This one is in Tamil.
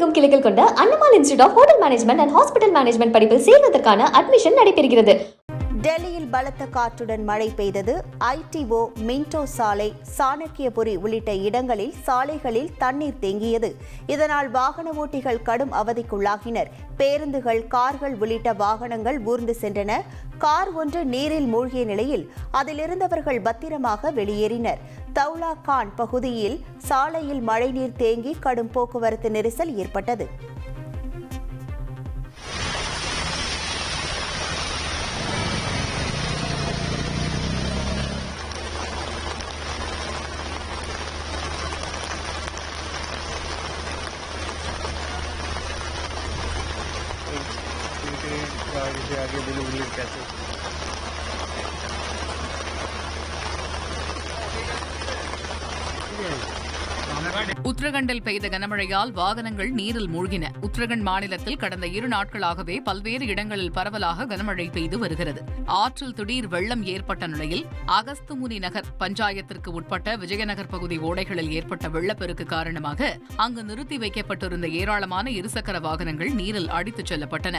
தமிழகமெங்கும் கிளைகள் கொண்ட Annamal institute of hotel management and hospital management படிப்பில் சேர்வதற்கான அட்மிஷன் நடைபெறுகிறது. டெல்லியில் பலத்த காற்றுடன் மழை பெய்தது. ஐடிஓ மின்டோ சாலை சாணக்கியபுரி உள்ளிட்ட இடங்களில் சாலைகளில் தண்ணீர் தேங்கியது. இதனால் வாகன ஓட்டிகள் கடும் அவதிக்குள்ளாகினர். பேருந்துகள் கார்கள் உள்ளிட்ட வாகனங்கள் ஊர்ந்து சென்றன. கார் ஒன்று நீரில் மூழ்கிய நிலையில் அதிலிருந்தவர்கள் பத்திரமாக வெளியேறினர். தௌலா கான் பகுதியில் சாலையில் மழைநீர் தேங்கி கடும் போக்குவரத்து நெரிசல் ஏற்பட்டது क्योंकि आगे से आगे दिल उगली कैसे உத்தரகண்டில் பெய்த கனமழையால் வாகனங்கள் நீரில் மூழ்கின. உத்தரகண்ட் மாநிலத்தில் கடந்த இரு நாட்களாகவே பல்வேறு இடங்களில் பரவலாக கனமழை பெய்து வருகிறது. ஆற்றில் திடீர் வெள்ளம் ஏற்பட்ட நிலையில் அகஸ்துமுனி நகர் பஞ்சாயத்திற்கு உட்பட்ட விஜயநகர் பகுதி ஓடைகளில் ஏற்பட்ட வெள்ளப்பெருக்கு காரணமாக அங்கு நிறுத்தி வைக்கப்பட்டிருந்த ஏராளமான இருசக்கர வாகனங்கள் நீரில் அடித்துச் செல்லப்பட்டன.